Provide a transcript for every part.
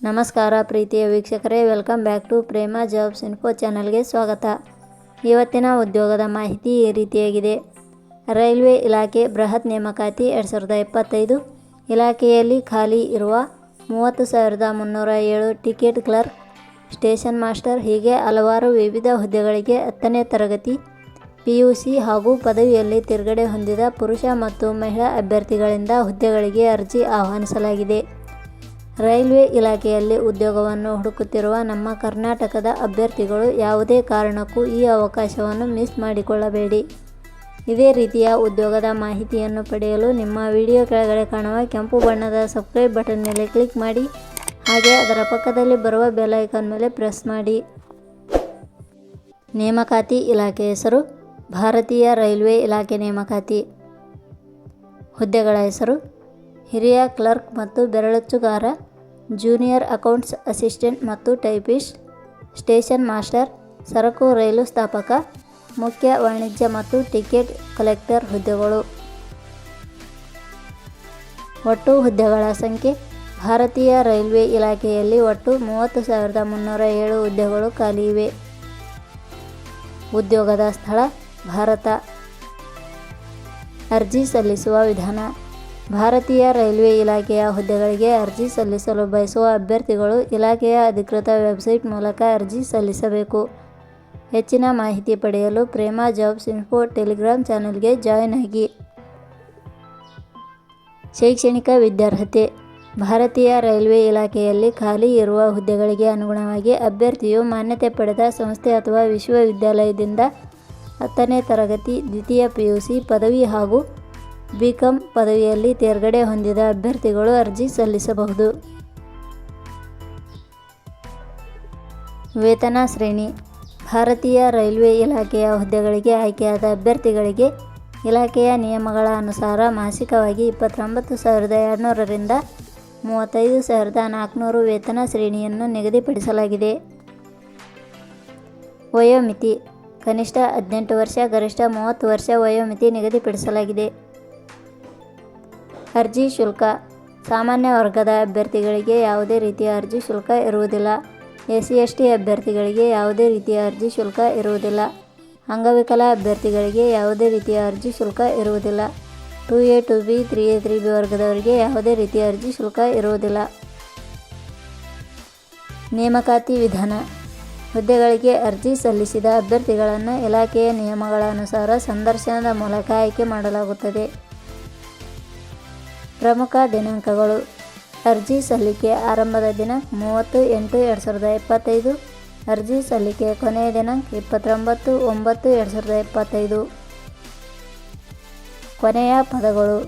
ನಮಸ್ಕಾರ ಪ್ರೀತಿಯ ವೀಕ್ಷಕರೇ, welcome back to Prema jobs info ಚಾನಲ್ಗೆ ಸ್ವಾಗತ. ಇವತ್ತಿನ ಉದ್ಯೋಗದ ಮಾಹಿತಿ ಈ ರೀತಿಯಾಗಿದೆ. ರೈಲ್ವೆ ಇಲಾಖೆ ಬೃಹತ್ ನೇಮಕಾತಿ ಎರಡು ಸಾವಿರದ ಇಪ್ಪತ್ತೈದು ಇಲಾಖೆಯಲ್ಲಿ ಖಾಲಿ ಇರುವ ಮೂವತ್ತು ಸಾವಿರದ ಮುನ್ನೂರ ಏಳು ಟಿಕೆಟ್ ಕ್ಲರ್ಕ್, ಸ್ಟೇಷನ್ ಮಾಸ್ಟರ್ ಹೀಗೆ ಹಲವಾರು ವಿವಿಧ ಹುದ್ದೆಗಳಿಗೆ ಹತ್ತನೇ ತರಗತಿ, ಪಿ ಯು ಸಿ ಹಾಗೂ ಪದವಿಯಲ್ಲಿ ತಿರುಗಡೆ ಹೊಂದಿದ ಪುರುಷ ಮತ್ತು ಮಹಿಳಾ ಅಭ್ಯರ್ಥಿಗಳಿಂದ ಹುದ್ದೆಗಳಿಗೆ ಅರ್ಜಿ ಆಹ್ವಾನಿಸಲಾಗಿದೆ. ರೈಲ್ವೆ ಇಲಾಖೆಯಲ್ಲಿ ಉದ್ಯೋಗವನ್ನು ಹುಡುಕುತ್ತಿರುವ ನಮ್ಮ ಕರ್ನಾಟಕದ ಅಭ್ಯರ್ಥಿಗಳು ಯಾವುದೇ ಕಾರಣಕ್ಕೂ ಈ ಅವಕಾಶವನ್ನು ಮಿಸ್ ಮಾಡಿಕೊಳ್ಳಬೇಡಿ. ಇದೇ ರೀತಿಯ ಉದ್ಯೋಗದ ಮಾಹಿತಿಯನ್ನು ಪಡೆಯಲು ನಿಮ್ಮ ವಿಡಿಯೋ ಕೆಳಗಡೆ ಕಾಣುವ ಕೆಂಪು ಬಣ್ಣದ ಸಬ್ಸ್ಕ್ರೈಬ್ ಬಟನ್ ಮೇಲೆ ಕ್ಲಿಕ್ ಮಾಡಿ, ಹಾಗೆ ಅದರ ಪಕ್ಕದಲ್ಲಿ ಬರುವ ಬೆಲ್ ಐಕಾನ್ ಮೇಲೆ ಪ್ರೆಸ್ ಮಾಡಿ. ನೇಮಕಾತಿ ಇಲಾಖೆ ಹೆಸರು, ಭಾರತೀಯ ರೈಲ್ವೆ ಇಲಾಖೆ ನೇಮಕಾತಿ. ಹುದ್ದೆಗಳ ಹೆಸರು, ಹಿರಿಯ ಕ್ಲರ್ಕ್ ಮತ್ತು ಬೆರಳಚ್ಚುಗಾರ ಜೂನಿಯರ್ ಅಕೌಂಟ್ಸ್ ಅಸಿಸ್ಟೆಂಟ್ ಮತ್ತು ಟೈಪಿಸ್ಟ್, ಸ್ಟೇಷನ್ ಮಾಸ್ಟರ್, ಸರಕು ರೈಲು ಸ್ಥಾಪಕ, ಮುಖ್ಯ ವಾಣಿಜ್ಯ ಮತ್ತು ಟಿಕೆಟ್ ಕಲೆಕ್ಟರ್ ಹುದ್ದೆಗಳು. ಒಟ್ಟು ಹುದ್ದೆಗಳ ಸಂಖ್ಯೆ, ಭಾರತೀಯ ರೈಲ್ವೆ ಇಲಾಖೆಯಲ್ಲಿ ಒಟ್ಟು ಮೂವತ್ತು ಸಾವಿರದ ಮುನ್ನೂರ ಏಳು ಹುದ್ದೆಗಳು ಖಾಲಿ ಇವೆ. ಉದ್ಯೋಗದ ಸ್ಥಳ ಭಾರತ. ಅರ್ಜಿ ಸಲ್ಲಿಸುವ ವಿಧಾನ. ಭಾರತೀಯ ರೈಲ್ವೆ ಇಲಾಖೆಯ ಹುದ್ದೆಗಳಿಗೆ ಅರ್ಜಿ ಸಲ್ಲಿಸಲು ಬಯಸುವ ಅಭ್ಯರ್ಥಿಗಳು ಇಲಾಖೆಯ ಅಧಿಕೃತ ವೆಬ್ಸೈಟ್ ಮೂಲಕ ಅರ್ಜಿ ಸಲ್ಲಿಸಬೇಕು. ಹೆಚ್ಚಿನ ಮಾಹಿತಿ ಪಡೆಯಲು ಪ್ರೇಮಾ ಜಾಬ್ಸ್ ಇನ್ಫೋ ಟೆಲಿಗ್ರಾಮ್ ಚಾನೆಲ್ಗೆ ಜಾಯಿನ್ ಆಗಿ. ಶೈಕ್ಷಣಿಕ ವಿದ್ಯಾರ್ಹತೆ. ಭಾರತೀಯ ರೈಲ್ವೆ ಇಲಾಖೆಯಲ್ಲಿ ಖಾಲಿ ಇರುವ ಹುದ್ದೆಗಳಿಗೆ ಅನುಗುಣವಾಗಿ ಅಭ್ಯರ್ಥಿಯು ಮಾನ್ಯತೆ ಪಡೆದ ಸಂಸ್ಥೆ ಅಥವಾ ವಿಶ್ವವಿದ್ಯಾಲಯದಿಂದ ಹತ್ತನೇ ತರಗತಿ, ದ್ವಿತೀಯ ಪಿ ಯು ಸಿ ಪದವಿ ಹಾಗೂ ಬಿ ಕಾಂ ಪದವಿಯಲ್ಲಿ ತೇರ್ಗಡೆ ಹೊಂದಿದ ಅಭ್ಯರ್ಥಿಗಳು ಅರ್ಜಿ ಸಲ್ಲಿಸಬಹುದು. ವೇತನ ಶ್ರೇಣಿ. ಭಾರತೀಯ ರೈಲ್ವೆ ಇಲಾಖೆಯ ಹುದ್ದೆಗಳಿಗೆ ಆಯ್ಕೆಯಾದ ಅಭ್ಯರ್ಥಿಗಳಿಗೆ ಇಲಾಖೆಯ ನಿಯಮಗಳ ಅನುಸಾರ ಮಾಸಿಕವಾಗಿ ಇಪ್ಪತ್ತೊಂಬತ್ತು ಸಾವಿರದ ಎರಡುನೂರರಿಂದ ಮೂವತ್ತೈದು ಸಾವಿರದ ನಾಲ್ಕುನೂರು ವೇತನ ಶ್ರೇಣಿಯನ್ನು ನಿಗದಿಪಡಿಸಲಾಗಿದೆ. ವಯೋಮಿತಿ. ಕನಿಷ್ಠ ಹದಿನೆಂಟು ವರ್ಷ, ಗರಿಷ್ಠ ಮೂವತ್ತು ವರ್ಷ ವಯೋಮಿತಿ ನಿಗದಿಪಡಿಸಲಾಗಿದೆ. ಅರ್ಜಿ ಶುಲ್ಕ. ಸಾಮಾನ್ಯ ವರ್ಗದ ಅಭ್ಯರ್ಥಿಗಳಿಗೆ ಯಾವುದೇ ರೀತಿಯ ಅರ್ಜಿ ಶುಲ್ಕ ಇರುವುದಿಲ್ಲ. ಎಸ್ ಸಿ ಎಸ್ ಟಿ ಅಭ್ಯರ್ಥಿಗಳಿಗೆ ಯಾವುದೇ ರೀತಿಯ ಅರ್ಜಿ ಶುಲ್ಕ ಇರುವುದಿಲ್ಲ. ಅಂಗವಿಕಲ ಅಭ್ಯರ್ಥಿಗಳಿಗೆ ಯಾವುದೇ ರೀತಿಯ ಅರ್ಜಿ ಶುಲ್ಕ ಇರುವುದಿಲ್ಲ. Two A, two B, three A, three B ವರ್ಗದವರಿಗೆ ಯಾವುದೇ ರೀತಿಯ ಅರ್ಜಿ ಶುಲ್ಕ ಇರುವುದಿಲ್ಲ. ನೇಮಕಾತಿ ವಿಧಾನ. ಹುದ್ದೆಗಳಿಗೆ ಅರ್ಜಿ ಸಲ್ಲಿಸಿದ ಅಭ್ಯರ್ಥಿಗಳನ್ನು ಇಲಾಖೆಯ ನಿಯಮಗಳ ಅನುಸಾರ ಸಂದರ್ಶನದ ಮೂಲಕ ಆಯ್ಕೆ ಮಾಡಲಾಗುತ್ತದೆ. ಪ್ರಮುಖ ದಿನಾಂಕಗಳು. ಅರ್ಜಿ ಸಲ್ಲಿಕೆ ಆರಂಭದ ದಿನಾಂಕ ಮೂವತ್ತು ಎಂಟು ಎರಡು ಸಾವಿರದ ಇಪ್ಪತ್ತೈದು. ಅರ್ಜಿ ಸಲ್ಲಿಕೆ ಕೊನೆಯ ದಿನಾಂಕ ಇಪ್ಪತ್ತೊಂಬತ್ತು ಒಂಬತ್ತು ಎರಡು ಸಾವಿರದ ಇಪ್ಪತ್ತೈದು. ಕೊನೆಯ ಪದಗಳು.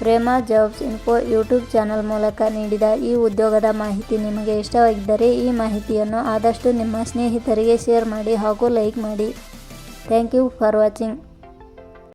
Prema jobs info YouTube channel ಮೂಲಕ ನೀಡಿದ ಈ ಉದ್ಯೋಗದ ಮಾಹಿತಿ ನಿಮಗೆ ಇಷ್ಟವಾಗಿದ್ದರೆ ಈ ಮಾಹಿತಿಯನ್ನು ಆದಷ್ಟು ನಿಮ್ಮ ಸ್ನೇಹಿತರಿಗೆ ಶೇರ್ ಮಾಡಿ ಹಾಗೂ ಲೈಕ್ ಮಾಡಿ. Thank you for watching.